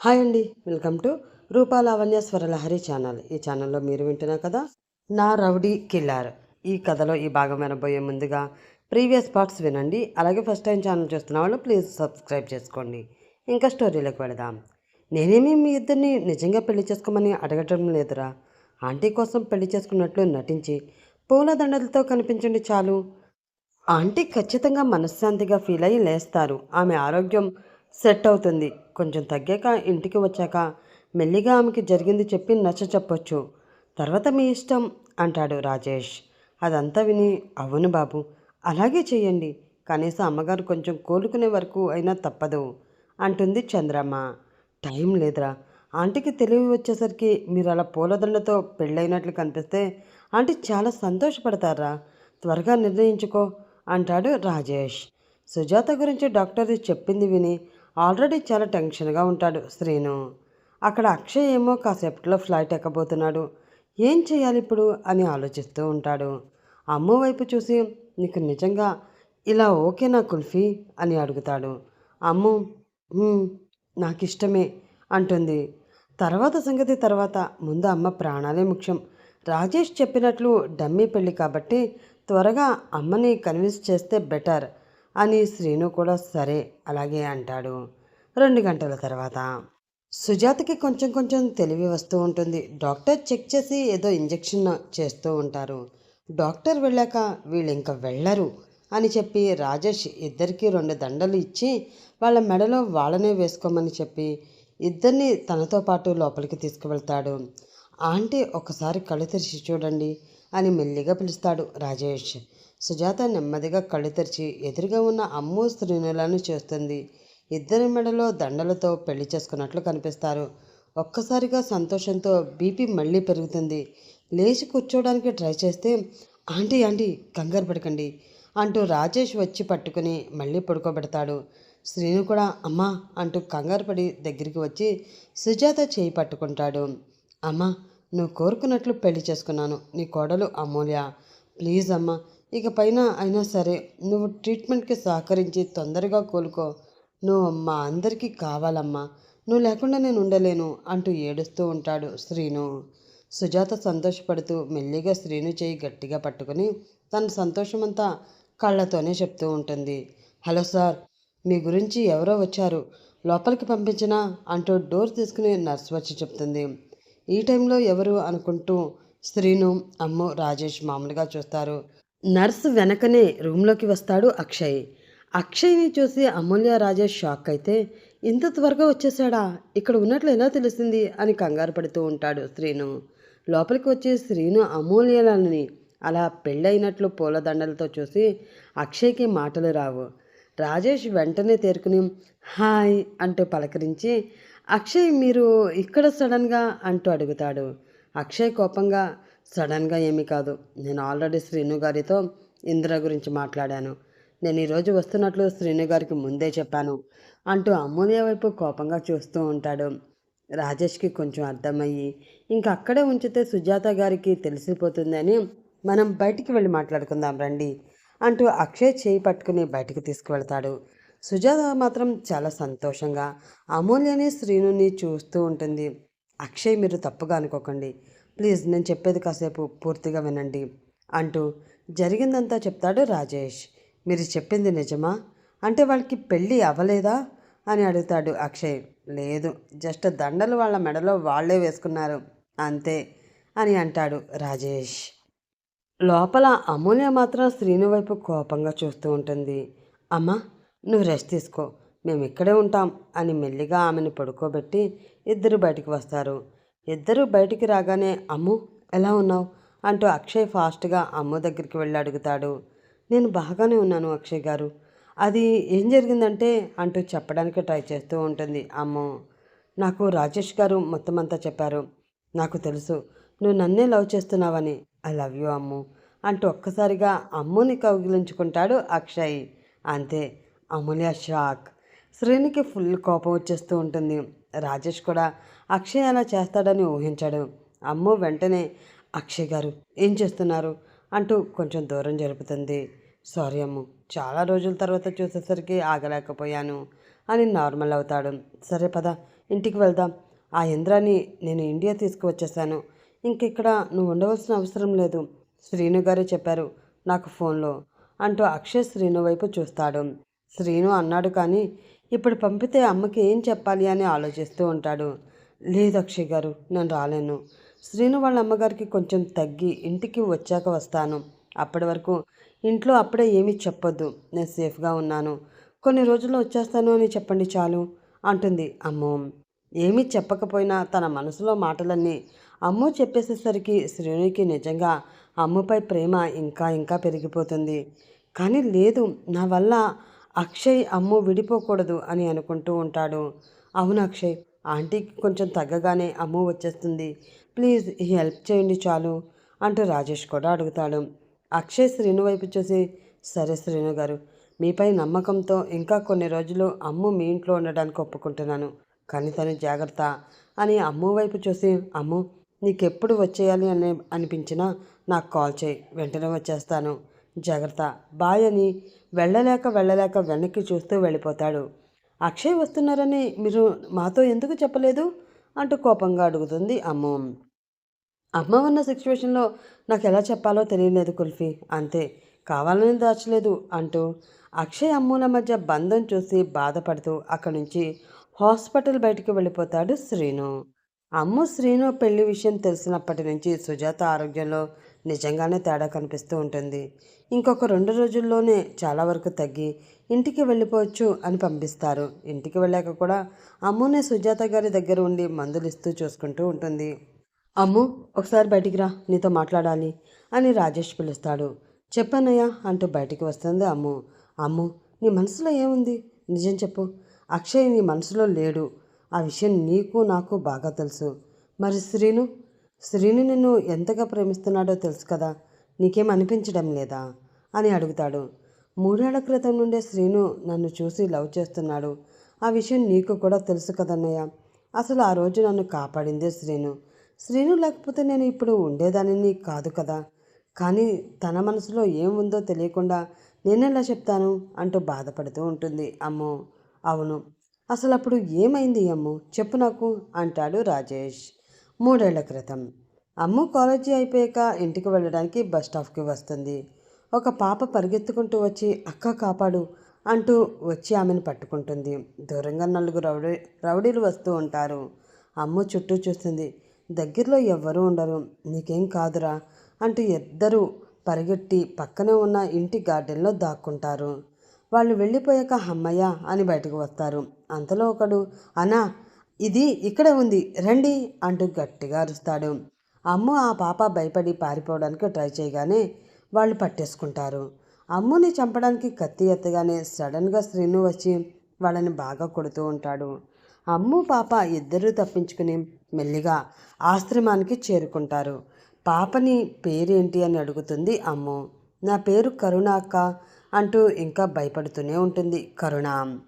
Hi అండి. Welcome to Rupa Lavanya Swaralahari channel. ఈ ఛానల్లో మీరు వింటున్న కదా నా రౌడీ కిల్లార్. ఈ కథలో ఈ భాగం వినబోయే ముందుగా ప్రీవియస్ పార్ట్స్ వినండి. అలాగే ఫస్ట్ టైం ఛానల్ చూస్తున్న వాళ్ళు ప్లీజ్ సబ్స్క్రైబ్ చేసుకోండి. ఇంకా స్టోరీలోకి వెళదాం. నేనేమి మీ ఇద్దరిని నిజంగా పెళ్ళి చేసుకోమని అడగటం లేదురా. ఆంటీ కోసం పెళ్ళి చేసుకున్నట్లు నటించి పూల దండలతో కనిపించండి చాలు. ఆంటీ ఖచ్చితంగా మనశ్శాంతిగా ఫీల్ అయ్యి లేస్తారు. ఆమె ఆరోగ్యం సెట్ అవుతుంది. కొంచెం తగ్గాక ఇంటికి వచ్చాక మెల్లిగా ఆమెకి జరిగింది చెప్పి నచ్చ చెప్పొచ్చు. తర్వాత మీ ఇష్టం అంటాడు రాజేష్. అదంతా విని అవును బాబు అలాగే చేయండి. కనీసం అమ్మగారు కొంచెం కోలుకునే వరకు అయినా తప్పదు అంటుంది చంద్రమ్మ. టైం లేదురా. ఆంటీకి తెలివి వచ్చేసరికి మీరు అలా పూలదండతో పెళ్ళైనట్లు కనిపిస్తే ఆంటీ చాలా సంతోషపడతారా? త్వరగా నిర్ణయించుకో అంటాడు రాజేష్. సుజాత గురించి డాక్టర్ చెప్పింది విని ఆల్రెడీ చాలా టెన్షన్గా ఉంటాడు శ్రీను. అక్కడ అక్షయ్ ఏమో కాసేపట్లో ఫ్లైట్ ఎక్కబోతున్నాడు. ఏం చేయాలి ఇప్పుడు? అని ఆలోచిస్తూ ఉంటాడు. అమ్మ వైపు చూసి నీకు నిజంగా ఇలా ఓకేనా కుల్ఫీ? అని అడుగుతాడు. అమ్ము నాకు ఇష్టమే అంటుంది. తర్వాత సంగతి తర్వాత ముందు అమ్మ ప్రాణాలే ముఖ్యం. రాజేష్ చెప్పినట్లు డమ్మీ పెళ్ళి కాబట్టి త్వరగా అమ్మని కన్విన్స్ చేస్తే బెటర్. అని శ్రీను కూడా సరే అలాగే అంటాడు. రెండు గంటల తర్వాత సుజాతకి కొంచెం కొంచెం తెలివి వస్తూ ఉంటుంది. డాక్టర్ చెక్ చేసి ఏదో ఇంజెక్షన్ చేస్తూ ఉంటారు. డాక్టర్ వెళ్ళాక వీళ్ళు ఇంకా వెళ్ళరు అని చెప్పి రాజేష్ ఇద్దరికి రెండు దండలు ఇచ్చి వాళ్ళ మెడలో వాళ్ళనే వేసుకోమని చెప్పి ఇద్దరిని తనతో పాటు లోపలికి తీసుకువెళ్తాడు. ఆంటీ ఒకసారి కళ్ళు తెరిచి చూడండి అని మెల్లిగా పిలుస్తాడు రాజేష్. సుజాత నెమ్మదిగా కళ్ళు తెరిచి ఎదురుగా ఉన్న అమ్ము శ్రీనులను చేస్తుంది. ఇద్దరి మెడలో దండలతో పెళ్ళి చేసుకున్నట్లు కనిపిస్తారు. ఒక్కసారిగా సంతోషంతో బీపీ మళ్ళీ పెరుగుతుంది. లేచి కూర్చోవడానికి ట్రై చేస్తే ఆంటీ ఆంటీ కంగారు పడకండి అంటూ రాజేష్ వచ్చి పట్టుకుని మళ్ళీ పడుకోబెడతాడు. శ్రీను కూడా అమ్మా అంటూ కంగారు పడి దగ్గరికి వచ్చి సుజాత చేయి పట్టుకుంటాడు. అమ్మా నువ్వు కోరుకున్నట్లు పెళ్ళి చేసుకున్నాను. నీ కోడలు అమూల్య. ప్లీజ్ అమ్మా ఇక పైన అయినా సరే నువ్వు ట్రీట్మెంట్కి సహకరించి తొందరగా కోలుకో. నువ్వు మా అందరికీ కావాలమ్మా. నువ్వు లేకుండా నేను ఉండలేను అంటూ ఏడుస్తూ ఉంటాడు శ్రీను. సుజాత సంతోషపడుతూ మెల్లిగా శ్రీను చేయి గట్టిగా పట్టుకుని తన సంతోషమంతా కళ్ళతోనే చెప్తూ ఉంటుంది. హలో సార్ మీ గురించి ఎవరో వచ్చారు. లోపలికి పంపించినా అంటూ డోర్ తీసుకుని నర్స్ వచ్చి చెప్తుంది. ఈ టైంలో ఎవరు అనుకుంటూ శ్రీను అమ్ము రాజేష్ మామూలుగా చూస్తారు. నర్స్ వెనకనే రూమ్లోకి వస్తాడు అక్షయ్. అక్షయ్ని చూసి అమూల్య రాజేష్ షాక్ అయితే ఇంత త్వరగా వచ్చేసాడా ఇక్కడ ఉన్నట్లు ఎలా తెలిసింది? అని కంగారు పడుతూ ఉంటాడు శ్రీను. లోపలికి వచ్చి శ్రీను అమూల్యలని అలా పెళ్ళైనట్లు పూలదండలతో చూసి అక్షయ్కి మాటలు రావు. రాజేష్ వెంటనే తేరుకుని హాయ్ అంటూ పలకరించి అక్షయ్ మీరు ఇక్కడ సడన్గా అంటూ అడుగుతాడు. అక్షయ్ కోపంగా సడన్గా ఏమీ కాదు. నేను ఆల్రెడీ శ్రీను గారితో ఇందిర గురించి మాట్లాడాను. నేను ఈరోజు వస్తున్నట్లు శ్రీను గారికి ముందే చెప్పాను. అంటూ అమూల్య వైపు కోపంగా చూస్తూ ఉంటాడు. రాజేష్కి కొంచెం అర్థమయ్యి ఇంకా అక్కడే ఉంచితే సుజాత గారికి తెలిసిపోతుందని మనం బయటికి వెళ్ళి మాట్లాడుకుందాం రండి అంటూ అక్షయ్ చేయి పట్టుకుని బయటికి తీసుకువెళ్తాడు. సుజాత మాత్రం చాలా సంతోషంగా అమూల్యని శ్రీనుని చూస్తూ ఉంటుంది. అక్షయ్ మీరు తప్పుగా అనుకోకండి. ప్లీజ్ నేను చెప్పేది కాసేపు పూర్తిగా వినండి అంటూ జరిగిందంతా చెప్తాడు రాజేష్. మీరు చెప్పింది నిజమా? అంటే వాళ్ళకి పెళ్ళి అవ్వలేదా? అని అడుగుతాడు అక్షయ్. లేదు జస్ట్ దండలు వాళ్ళ మెడలో వాళ్ళే వేసుకున్నారు. అంతే అని అంటాడు రాజేష్. లోపల అమూల్య మాత్రం శ్రీను వైపు కోపంగా చూస్తూ ఉంటుంది. అమ్మా నువ్వు రెస్ట్ తీసుకో. మేము ఇక్కడే ఉంటాం అని మెల్లిగా ఆమెను పడుకోబెట్టి ఇద్దరు బయటికి వస్తారు. ఇద్దరూ బయటికి రాగానే అమ్ము ఎలా ఉన్నావు? అంటూ అక్షయ్ ఫాస్ట్గా అమ్మ దగ్గరికి వెళ్ళి అడుగుతాడు. నేను బాగానే ఉన్నాను అక్షయ్ గారు. అది ఏం జరిగిందంటే అంటూ చెప్పడానికి ట్రై చేస్తూ ఉంటుంది అమ్మ. నాకు రాజేష్ గారు మొత్తం అంతా చెప్పారు. నాకు తెలుసు. నువ్వు నన్నే లవ్ చేస్తున్నావని. ఐ లవ్ యూ అమ్ము అంటూ ఒక్కసారిగా అమ్ముని కౌగిలించుకుంటాడు అక్షయ్. అంతే. అమూల్య షాక్. శ్రేణికి ఫుల్ కోపం వచ్చేస్తూ ఉంటుంది. రాజేష్ కూడా అక్షయ్ అలా చేస్తాడని ఊహించాడు. అమ్ము వెంటనే అక్షయ్ గారు ఏం చేస్తున్నారు? అంటూ కొంచెం దూరం జరుపుతుంది. సారీ అమ్ము చాలా రోజుల తర్వాత చూసేసరికి ఆగలేకపోయాను అని నార్మల్ అవుతాడు. సరే పద ఇంటికి వెళ్దాం. ఆ ఇంద్రాన్ని నేను ఇండియా తీసుకువచ్చేసాను. ఇంకెక్కడ నువ్వు ఉండవలసిన అవసరం లేదు శ్రీను గారే చెప్పారు నాకు ఫోన్లో అంటూ అక్షయ్ శ్రీను వైపు చూస్తాడు. శ్రీను అన్నాడు కానీ ఇప్పుడు పంపితే అమ్మకి ఏం చెప్పాలి? అని ఆలోచిస్తూ ఉంటాడు. లేదు అక్షయ్ గారు నేను రాలేను. శ్రీను వాళ్ళ అమ్మగారికి కొంచెం తగ్గి ఇంటికి వచ్చాక వస్తాను. అప్పటి వరకు ఇంట్లో అప్పుడే ఏమీ చెప్పొద్దు. నేను సేఫ్గా ఉన్నాను. కొన్ని రోజుల్లో వచ్చేస్తాను అని చెప్పండి చాలు అంటుంది అమ్మో. ఏమీ చెప్పకపోయినా తన మనసులో మాటలన్నీ అమ్ము చెప్పేసేసరికి శ్రేణుకి నిజంగా అమ్ముపై ప్రేమ ఇంకా ఇంకా పెరిగిపోతుంది. కానీ లేదు నా వల్ల అక్షయ్ అమ్ము విడిపోకూడదు అని అనుకుంటూ ఉంటాడు. అవును అక్షయ్ ఆంటీకి కొంచెం తగ్గగానే అమ్ము వచ్చేస్తుంది. ప్లీజ్ ఈ హెల్ప్ చేయండి చాలు అంటూ రాజేష్ కూడా అడుగుతాడు. అక్షయ్ శ్రీను వైపు చూసి సరే శ్రీను గారు మీపై నమ్మకంతో ఇంకా కొన్ని రోజులు అమ్ము మీ ఇంట్లో ఉండడానికి ఒప్పుకుంటున్నాను. కానీ తను జాగ్రత్త అని అమ్ము వైపు చూసి అమ్ము నీకెప్పుడు వచ్చేయాలి అని అనిపించినా నాకు కాల్ చేయి వెంటనే వచ్చేస్తాను. జాగ్రత్త బాయ్ అని వెళ్ళలేక వెళ్ళలేక వెనక్కి చూస్తూ వెళ్ళిపోతాడు. అక్షయ్ వస్తున్నారని మీరు మాతో ఎందుకు చెప్పలేదు? అంటూ కోపంగా అడుగుతుంది అమ్మ. అమ్మ ఉన్న సిచ్యువేషన్లో నాకు ఎలా చెప్పాలో తెలియలేదు కుల్ఫీ. అంతే కావాలని దాచలేదు అంటూ అక్షయ్ అమ్ముల మధ్య బంధం చూసి బాధపడుతూ అక్కడి నుంచి హాస్పిటల్ బయటికి వెళ్ళిపోతాడు శ్రీను. అమ్ము శ్రీను పెళ్ళి విషయం తెలిసినప్పటి నుంచి సుజాత ఆరోగ్యంలో నిజంగానే తేడా కనిపిస్తూ ఉంటుంది. ఇంకొక రెండు రోజుల్లోనే చాలా వరకు తగ్గి ఇంటికి వెళ్ళిపోవచ్చు అని పంపిస్తారు. ఇంటికి వెళ్ళాక కూడా అమ్మునే సుజాత గారి దగ్గర ఉండి మందులు ఇస్తూ చూసుకుంటూ ఉంటుంది. అమ్ము ఒకసారి బయటికి రా నీతో మాట్లాడాలి అని రాజేష్ పిలుస్తాడు. చెప్పానయ్యా అంటూ బయటికి వస్తుంది అమ్ము. అమ్ము నీ మనసులో ఏముంది? నిజం చెప్పు. అక్షయ్ నీ మనసులో లేడు. ఆ విషయం నీకు నాకు బాగా తెలుసు. మరి శ్రీను? శ్రీను నిన్ను ఎంతగా ప్రేమిస్తున్నాడో తెలుసు కదా? నీకేం అనిపించడం లేదా? అని అడుగుతాడు. మూడేళ్ళ క్రితం నుండే శ్రీను నన్ను చూసి లవ్ చేస్తున్నాడు. ఆ విషయం నీకు కూడా తెలుసు కదన్నయ్య. అసలు ఆ రోజు నన్ను కాపాడిందే శ్రీను. శ్రీను లేకపోతే నేను ఇప్పుడు ఉండేదానిని కాదు కదా. కానీ తన మనసులో ఏముందో తెలియకుండా నేనెలా చెప్తాను అంటూ బాధపడుతూ ఉంటుంది అమ్మో. అవును. అసలు అప్పుడు ఏమైంది అమ్ము? చెప్పు నాకు అంటాడు రాజేష్. మూడేళ్ళ క్రితం. అమ్ము కాలేజీ అయిపోయాక ఇంటికి వెళ్ళడానికి బస్ స్టాప్కి వస్తుంది. ఒక పాప పరిగెత్తుకుంటూ వచ్చి అక్క కాపాడు అంటూ వచ్చి ఆమెను పట్టుకుంటుంది. దూరంగా నలుగురు రౌడీ రౌడీలు వస్తూ ఉంటారు. అమ్ము చుట్టూ చూస్తుంది. దగ్గరలో ఎవ్వరూ ఉండరు. నీకేం కాదురా అంటూ ఇద్దరు పరిగెట్టి పక్కనే ఉన్న ఇంటి గార్డెన్లో దాక్కుంటారు. వాళ్ళు వెళ్ళిపోయాక అమ్మయ్య అని బయటకు వస్తారు. అంతలో ఒకడు అనా ఇది ఇక్కడ ఉంది. రండి అంటూ గట్టిగా అరుస్తాడు. అమ్ము ఆ పాప భయపడి పారిపోవడానికి ట్రై చేయగానే వాళ్ళు పట్టేసుకుంటారు. అమ్ముని చంపడానికి కత్తి ఎత్తగానే సడన్గా శ్రీను వచ్చి వాళ్ళని బాగా కొడుతూ ఉంటాడు. అమ్ము పాప ఇద్దరూ తప్పించుకుని మెల్లిగా ఆశ్రమానికి చేరుకుంటారు. పాపని పేరేంటి అని అడుగుతుంది అమ్ము. నా పేరు కరుణ అక్క అంటూ ఇంకా భయపడుతూనే ఉంటుంది కరుణ.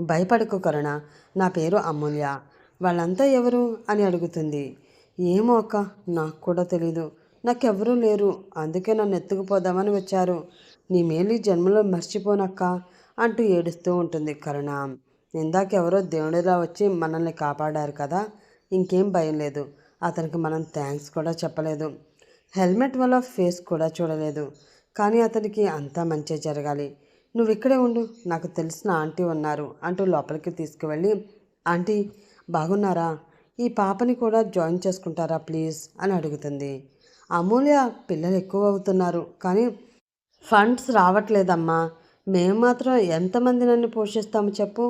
భయపడకు కరుణ. నా పేరు అమూల్య. వాళ్ళంతా ఎవరు? అని అడుగుతుంది. ఏమో అక్క నాకు కూడా తెలీదు. నాకెవరూ లేరు. అందుకే నన్ను ఎత్తుకుపోదామని వచ్చారు. నీ మేలు జన్మలో మర్చిపోనక్క అంటూ ఏడుస్తూ ఉంటుంది కరుణ. ఇందాకెవరో దేవుడిలా వచ్చి మనల్ని కాపాడారు కదా. ఇంకేం భయం లేదు. అతనికి మనం థ్యాంక్స్ కూడా చెప్పలేదు. హెల్మెట్ వల్ల ఫేస్ కూడా చూడలేదు. కానీ అతనికి అంతా మంచి జరగాలి. నువ్వు ఇక్కడే ఉండు నాకు తెలిసిన ఆంటీ ఉన్నారు అంటూ లోపలికి తీసుకువెళ్ళి ఆంటీ బాగున్నారా? ఈ పాపని కూడా జాయిన్ చేసుకుంటారా ప్లీజ్? అని అడుగుతుంది. అమూల్య పిల్లలు ఎక్కువ అవుతున్నారు కానీ ఫండ్స్ రావట్లేదమ్మా. మేము మాత్రం ఎంతమంది నన్ను పోషిస్తాము చెప్పు?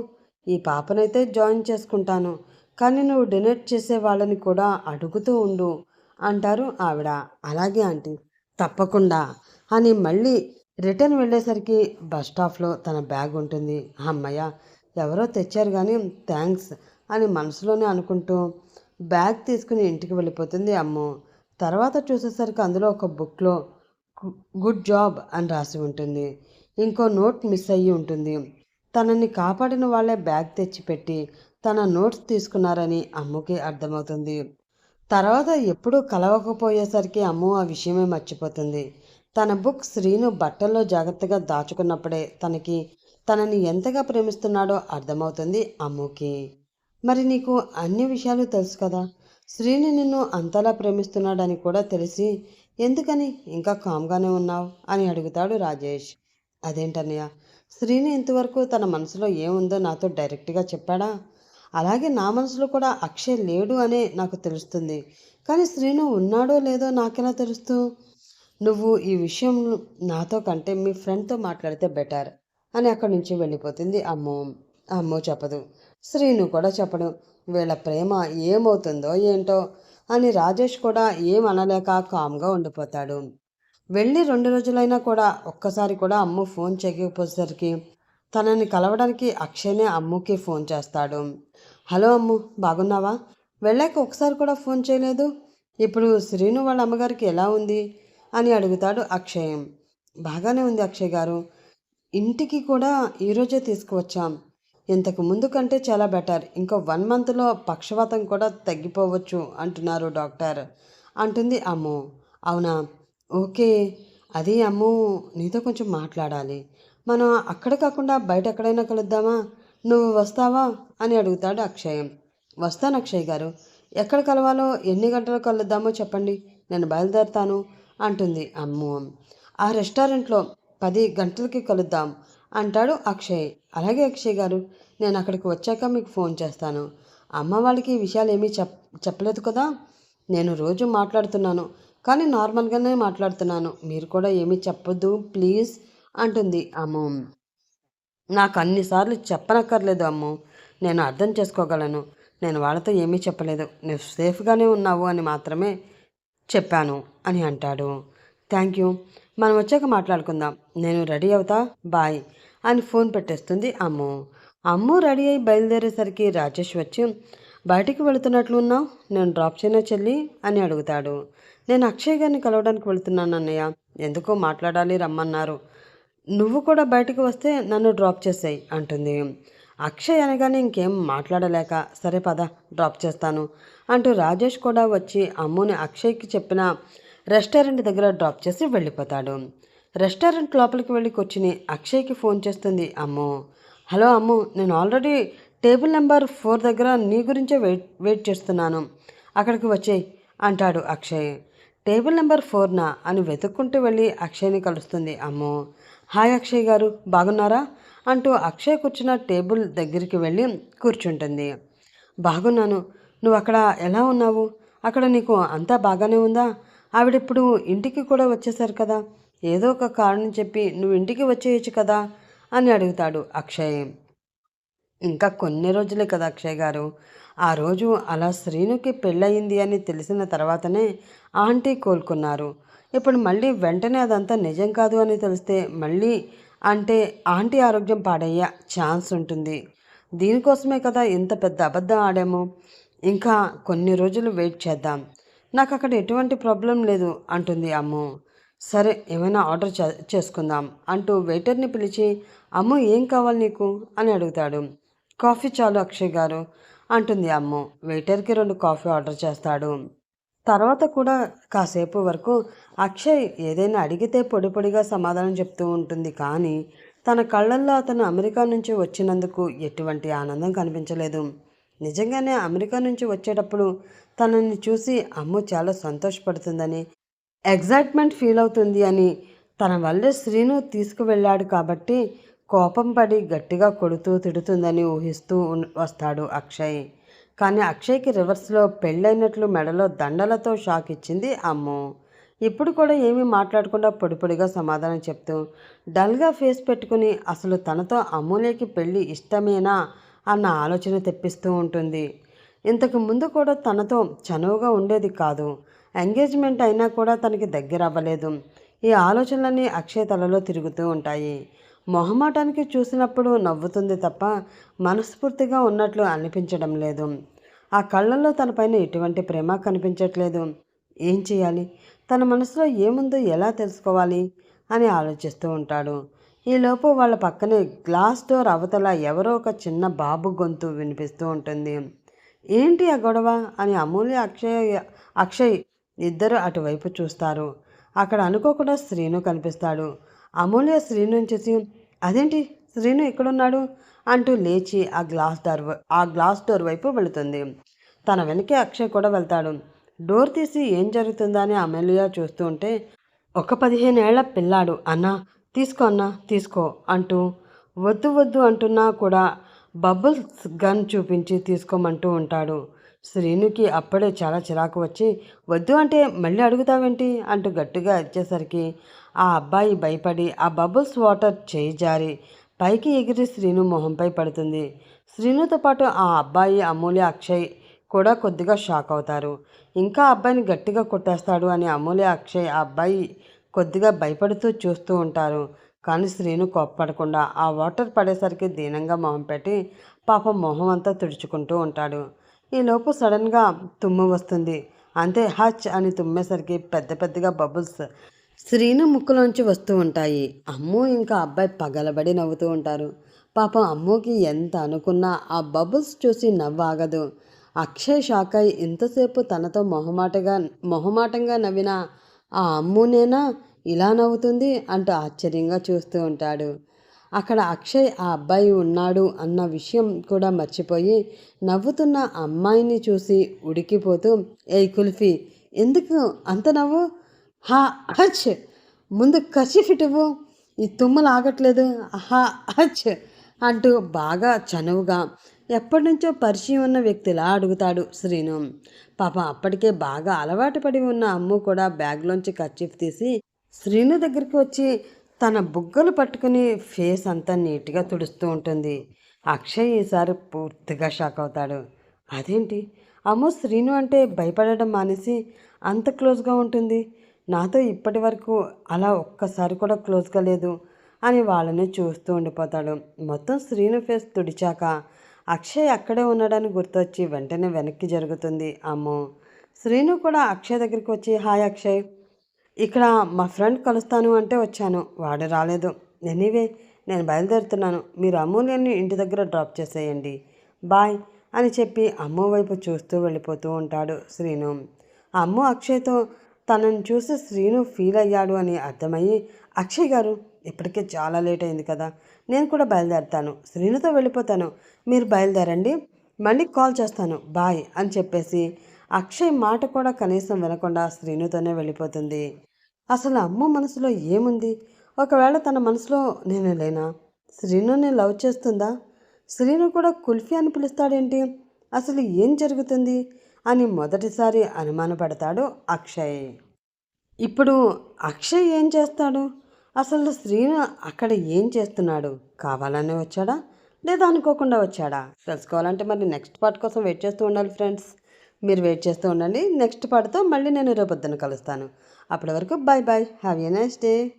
ఈ పాపనైతే జాయిన్ చేసుకుంటాను కానీ నువ్వు డొనేట్ చేసే వాళ్ళని కూడా అడుగుతూ ఉండు అంటారు ఆవిడ. అలాగే ఆంటీ తప్పకుండా అని మళ్ళీ రిటర్న్ వెళ్ళేసరికి బస్ స్టాప్లో తన బ్యాగ్ ఉంటుంది. అమ్మయ్య ఎవరో తెచ్చారు కానీ థ్యాంక్స్ అని మనసులోనే అనుకుంటూ బ్యాగ్ తీసుకుని ఇంటికి వెళ్ళిపోతుంది అమ్ము. తర్వాత చూసేసరికి అందులో ఒక బుక్లో గుడ్ జాబ్ అని రాసి ఉంటుంది. ఇంకో నోట్ మిస్ అయ్యి ఉంటుంది. తనని కాపాడిన వాళ్ళే బ్యాగ్ తెచ్చిపెట్టి తన నోట్స్ తీసుకున్నారని అమ్ముకి అర్థమవుతుంది. తర్వాత ఎప్పుడూ కలవకపోయేసరికి అమ్ము ఆ విషయమే మర్చిపోతుంది. తన బుక్ శ్రీను బట్టల్లో జాగ్రత్తగా దాచుకున్నప్పుడే తనకి తనని ఎంతగా ప్రేమిస్తున్నాడో అర్థమవుతుంది అమ్ముకి. మరి నీకు అన్ని విషయాలు తెలుసు కదా? శ్రీని నిన్ను అంతలా ప్రేమిస్తున్నాడని కూడా తెలిసి ఎందుకని? ఇంకా కామ్గానే ఉన్నావు? అని అడుగుతాడు రాజేష్. అదేంటన్నయ్య? శ్రీని ఇంతవరకు తన మనసులో ఏముందో నాతో డైరెక్ట్గా చెప్పాడా? అలాగే నా మనసులో కూడా అక్షయ్ లేడు అనే నాకు తెలుస్తుంది. కానీ శ్రీను ఉన్నాడో లేదో నాకెలా తెలుస్తూ? నువ్వు ఈ విషయం నాతో కంటే మీ ఫ్రెండ్తో మాట్లాడితే బెటర్ అని అక్కడి నుంచి వెళ్ళిపోతుంది అమ్మో. అమ్మో చెప్పదు. శ్రీను కూడా చెప్పడు. వీళ్ళ ప్రేమ ఏమవుతుందో ఏంటో అని రాజేష్ కూడా ఏం అనలేక కామ్గా ఉండిపోతాడు. వెళ్ళి రెండు రోజులైనా కూడా ఒక్కసారి కూడా అమ్ము ఫోన్ చేయకపోయేసరికి తనని కలవడానికి అక్షయ్నే అమ్ముకి ఫోన్ చేస్తాడు. హలో అమ్ము బాగున్నావా? వెళ్ళాక ఒకసారి కూడా ఫోన్ చేయలేదు. ఇప్పుడు శ్రీను వాళ్ళ అమ్మగారికి ఎలా ఉంది? అని అడుగుతాడు అక్షయం. బాగానే ఉంది అక్షయ్ గారు. ఇంటికి కూడా ఈరోజే తీసుకువచ్చాం. ఇంతకు ముందు కంటే చాలా బెటర్. ఇంకో వన్ మంత్లో పక్షవాతం కూడా తగ్గిపోవచ్చు అంటున్నారు డాక్టర్. అంటుంది అమ్ము. అవునా? ఓకే. అది అమ్ము నీతో కొంచెం మాట్లాడాలి. మనం అక్కడ కాకుండా బయట ఎక్కడైనా కలుద్దామా? నువ్వు వస్తావా? అని అడుగుతాడు అక్షయం. వస్తాను అక్షయ్ గారు. ఎక్కడ కలవాలో ఎన్ని గంటలు కలుద్దామో చెప్పండి. నేను బయలుదేరుతాను. అంటుంది. అమ్ము! ఆ రెస్టారెంట్లో పది గంటలకి కలుద్దాం అంటాడు అక్షయ్. అలాగే అక్షయ్ గారు నేను అక్కడికి వచ్చాక మీకు ఫోన్ చేస్తాను. అమ్మ వాళ్ళకి ఈ విషయాలు ఏమీ చెప్ చెప్పలేదు కదా? నేను రోజు మాట్లాడుతున్నాను కానీ నార్మల్గానే మాట్లాడుతున్నాను. మీరు కూడా ఏమీ చెప్పొద్దు ప్లీజ్ అంటుంది అమ్ము! నాకు అన్నిసార్లు చెప్పనక్కర్లేదు అమ్ము! నేను అర్థం చేసుకోగలను. నేను వాళ్ళతో ఏమీ చెప్పలేదు. నువ్వు సేఫ్గానే ఉన్నావు అని మాత్రమే చెప్పాను అని అంటాడు. Thank you. మనం వచ్చాక మాట్లాడుకుందాం. నేను రెడీ అవుతా. బాయ్ అని ఫోన్ పెట్టేస్తుంది అమ్ము. అమ్ము రెడీ అయి బయలుదేరేసరికి రాజేష్ వచ్చి బయటికి వెళుతున్నట్లు ఉన్నావు? నేను డ్రాప్ చేయనా చెల్లి? అని అడుగుతాడు. నేను అక్షయ్ గారిని కలవడానికి వెళుతున్నాను అన్నయ్య. ఎందుకో మాట్లాడాలి రమ్మన్నారు. నువ్వు కూడా బయటకు వస్తే నన్ను డ్రాప్ చేసాయి అంటుంది. అక్షయ్ అనగానే ఇంకేం మాట్లాడలేక సరే పద డ్రాప్ చేస్తాను అంటూ రాజేష్ కూడా వచ్చి అమ్ముని అక్షయ్కి చెప్పిన రెస్టారెంట్ దగ్గర డ్రాప్ చేసి వెళ్ళిపోతాడు. రెస్టారెంట్ లోపలికి వెళ్ళి కూర్చుని అక్షయ్కి ఫోన్ చేస్తుంది అమ్ము. హలో అమ్ము నేను ఆల్రెడీ టేబుల్ నెంబర్ ఫోర్ దగ్గర నీ గురించే వెయిట్ వెయిట్ చేస్తున్నాను. అక్కడికి వచ్చేయి అంటాడు అక్షయ్. టేబుల్ నెంబర్ ఫోర్నా అని వెతుక్కుంటూ వెళ్ళి అక్షయ్ని కలుస్తుంది అమ్మో. హాయ్ అక్షయ్ గారు బాగున్నారా? అంటూ అక్షయ్ కూర్చున్న టేబుల్ దగ్గరికి వెళ్ళి కూర్చుంటుంది. బాగున్నాను. నువ్వు అక్కడ ఎలా ఉన్నావు? అక్కడ నీకు అంతా బాగానే ఉందా? ఆవిడిప్పుడు ఇంటికి కూడా వచ్చేసారు కదా. ఏదో ఒక కారణం చెప్పి నువ్వు ఇంటికి వచ్చేయచ్చు కదా? అని అడుగుతాడు అక్షయ్. ఇంకా కొన్ని రోజులే కదా అక్షయ్ గారు. ఆ రోజు అలా శ్రీనుకి పెళ్ళయింది అని తెలిసిన తర్వాతనే ఆంటీ కోలుకున్నారు. ఇప్పుడు మళ్ళీ వెంటనే అదంతా నిజం కాదు అని తెలిస్తే మళ్ళీ అంటే ఆంటీ ఆరోగ్యం పాడయ్యే ఛాన్స్ ఉంటుంది. దీనికోసమే కదా ఇంత పెద్ద అబద్ధం ఆడాము. ఇంకా కొన్ని రోజులు వెయిట్ చేద్దాం. నాకు అక్కడ ఎటువంటి ప్రాబ్లం లేదు అంటుంది అమ్ము. సరే ఏమైనా ఆర్డర్ చే చేసుకుందాం అంటూ వెయిటర్ని పిలిచి అమ్ము ఏం కావాలి నీకు? అని అడుగుతాడు. కాఫీ చాలు అక్షయ్ గారు అంటుంది అమ్ము. వెయిటర్కి రెండు కాఫీ ఆర్డర్ చేస్తాడు. తర్వాత కూడా కాసేపు వరకు అక్షయ్ ఏదైనా అడిగితే పొడి పొడిగా సమాధానం చెప్తూ ఉంటుంది. కానీ తన కళ్ళల్లో అతను అమెరికా నుంచి వచ్చినందుకు ఎటువంటి ఆనందం కనిపించలేదు. నిజంగానే అమెరికా నుంచి వచ్చేటప్పుడు తనని చూసి అమ్ము చాలా సంతోషపడుతుందని ఎగ్జైట్మెంట్ ఫీల్ అవుతుంది అని తన వల్లే శ్రీను తీసుకువెళ్ళాడు కాబట్టి కోపం పడి గట్టిగా కొడుతూ తిడుతుందని ఊహిస్తూ వస్తాడు అక్షయ్. కానీ అక్షయ్కి రివర్స్లో పెళ్ళైనట్లు మెడలో దండలతో షాక్ ఇచ్చింది అమ్ము. ఇప్పుడు కూడా ఏమీ మాట్లాడకుండా పొడిపొడిగా సమాధానం చెప్తూ డల్గా ఫేస్ పెట్టుకుని అసలు తనతో అమూల్యకి పెళ్ళి ఇష్టమేనా అన్న ఆలోచన తెప్పిస్తూ ఉంటుంది. ఇంతకు ముందు కూడా తనతో చనువుగా ఉండేది కాదు. ఎంగేజ్మెంట్ అయినా కూడా తనకి దగ్గర అవ్వలేదు. ఈ ఆలోచనలన్నీ అక్షయ్ తలలో తిరుగుతూ ఉంటాయి. మొహమాటానికి చూసినప్పుడు నవ్వుతుంది తప్ప మనస్ఫూర్తిగా ఉన్నట్లు అనిపించడం లేదు. ఆ కళ్ళల్లో తనపైన ఎటువంటి ప్రేమ కనిపించట్లేదు. ఏం చేయాలి? తన మనసులో ఏముందో ఎలా తెలుసుకోవాలి? అని ఆలోచిస్తూ ఉంటాడు. ఈలోపు వాళ్ళ పక్కనే గ్లాస్ డోర్ అవతల ఎవరో ఒక చిన్న బాబు గొంతు వినిపిస్తూ ఉంటుంది. ఏంటి ఆ గొడవ? అని అమూల్య అక్షయ్ అక్షయ్ ఇద్దరు అటువైపు చూస్తారు. అక్కడ అనుకోకుండా శ్రీను కనిపిస్తాడు. అమూల్య శ్రీను చూసి అదేంటి? శ్రీను ఎక్కడున్నాడు? అంటూ లేచి ఆ గ్లాస్ డోర్ ఆ గ్లాస్ డోర్ వైపు వెళుతుంది. తన వెనకే అక్షయ్ కూడా వెళ్తాడు. డోర్ తీసి ఏం జరుగుతుందని అమెలియా చూస్తూ ఉంటే ఒక పదిహేనేళ్ళ పిల్లాడు అన్నా తీసుకో అన్నా తీసుకో అంటూ వద్దు వద్దు అంటున్నా కూడా బబుల్స్ గన్ చూపించి తీసుకోమంటూ ఉంటాడు. శ్రీనుకి అప్పుడే చాలా చిరాకు వచ్చి వద్దు అంటే మళ్ళీ అడుగుతావేంటి? అంటూ గట్టిగా ఇచ్చేసరికి ఆ అబ్బాయి భయపడి ఆ బబుల్స్ వాటర్ చేయి జారి పైకి ఎగిరి శ్రీను మొహంపై పడుతుంది. శ్రీనుతో పాటు ఆ అబ్బాయి అమూల్య అక్షయ్ కూడా కొద్దిగా షాక్ అవుతారు. ఇంకా అబ్బాయిని గట్టిగా కొట్టేస్తాడు అని అమూల్య అక్షయ్ ఆ అబ్బాయి కొద్దిగా భయపడుతూ చూస్తూ ఉంటారు. కానీ శ్రీను కోప్పడకుండా ఆ వాటర్ పడేసరికి దీనంగా మొహం పెట్టి పాపం మొహం అంతా తుడుచుకుంటూ ఉంటాడు. ఈలోపు సడన్గా తుమ్ము వస్తుంది. అంతే హచ్ అని తుమ్మేసరికి పెద్ద పెద్దగా బబుల్స్ శ్రీను ముక్కులోంచి వస్తూ ఉంటాయి. అమ్ము ఇంకా అబ్బాయి పగలబడి నవ్వుతూ ఉంటారు. పాపం అమ్ముకి ఎంత అనుకున్నా ఆ బబుల్స్ చూసి నవ్వాగదు. అక్షయ్ షాక్ అయి ఇంతసేపు తనతో మొహమాటగా మొహమాటంగా నవ్విన ఆ అమ్మునేనా ఇలా నవ్వుతుంది? అంటూ ఆశ్చర్యంగా చూస్తూ ఉంటాడు. అక్కడ అక్షయ్ ఆ అబ్బాయి ఉన్నాడు అన్న విషయం కూడా మర్చిపోయి నవ్వుతున్న అమ్మాయిని చూసి ఉడికిపోతూ ఏ కుల్ఫీ ఎందుకు అంత నవ్వు? హా అహచ్ ముందు కసిఫిటువు ఈ తుమ్మలు ఆగట్లేదు. హా అహచ్ అంటూ బాగా చనువుగా ఎప్పటి నుంచో పరిచయం ఉన్న వ్యక్తిలా అడుగుతాడు శ్రీను. పాప అప్పటికే బాగా అలవాటు పడి ఉన్న అమ్ము కూడా బ్యాగ్లోంచి కర్చీఫ్ తీసి శ్రీను దగ్గరికి వచ్చి తన బుగ్గలు పట్టుకుని ఫేస్ అంతా నీట్గా తుడుస్తూ ఉంటుంది. అక్షయ్ ఈసారి పూర్తిగా షాక్ అవుతాడు. అదేంటి? అమ్మో శ్రీను అంటే భయపడడం మానేసి అంత క్లోజ్గా ఉంటుంది. నాతో ఇప్పటి వరకు అలా ఒక్కసారి కూడా క్లోజ్గా లేదు అని వాళ్ళని చూస్తూ ఉండిపోతాడు. మొత్తం శ్రీను ఫేస్ తుడిచాక అక్షయ్ అక్కడే ఉన్నాడని గుర్తొచ్చి వెంటనే వెనక్కి జరుగుతుంది. అమ్మో! శ్రీను కూడా అక్షయ్ దగ్గరికి వచ్చి హాయ్ అక్షయ్. ఇక్కడ మా ఫ్రెండ్ కలుస్తాను అంటే వచ్చాను. వాడు రాలేదు. ఎనీవే నేను బయలుదేరుతున్నాను. మీరు అమూల్యాన్ని ఇంటి దగ్గర డ్రాప్ చేసేయండి. బాయ్ అని చెప్పి అమ్మ వైపు చూస్తూ వెళ్ళిపోతూ ఉంటాడు శ్రీను. అమ్మ అక్షయ్తో తనని చూసి శ్రీను ఫీల్ అయ్యాడు అని అర్థమయ్యి అక్షయ్ గారు ఇప్పటికే చాలా లేట్ అయింది కదా. నేను కూడా బయలుదేరుతాను. శ్రీనుతో వెళ్ళిపోతాను. మీరు బయలుదేరండి. మళ్ళీ కాల్ చేస్తాను. బాయ్ అని చెప్పేసి అక్షయ్ మాట కూడా కనీసం వినకుండా శ్రీనుతోనే వెళ్ళిపోతుంది. అసలు అమ్మ మనసులో ఏముంది? ఒకవేళ తన మనసులో నేను లేనా? శ్రీనుని లవ్ చేస్తుందా? శ్రీను కూడా కుల్ఫీ అని పిలుస్తాడేంటి? అసలు ఏం జరుగుతుంది? అని మొదటిసారి అనుమానపడతాడు అక్షయ్. ఇప్పుడు అక్షయ్ ఏం చేస్తాడు? అసలు శ్రీను అక్కడ ఏం చేస్తున్నాడు? కావాలనే వచ్చాడా? లేదా అనుకోకుండా వచ్చాడా? తెలుసుకోవాలంటే మరి నెక్స్ట్ పార్ట్ కోసం వెయిట్ చేస్తూ ఉండాలి ఫ్రెండ్స్. మీరు వెయిట్ చేస్తూ ఉండండి. నెక్స్ట్ పార్ట్తో మళ్ళీ నేను రేపొద్దున కలుస్తాను. అప్పటి వరకు bye bye have a nice day.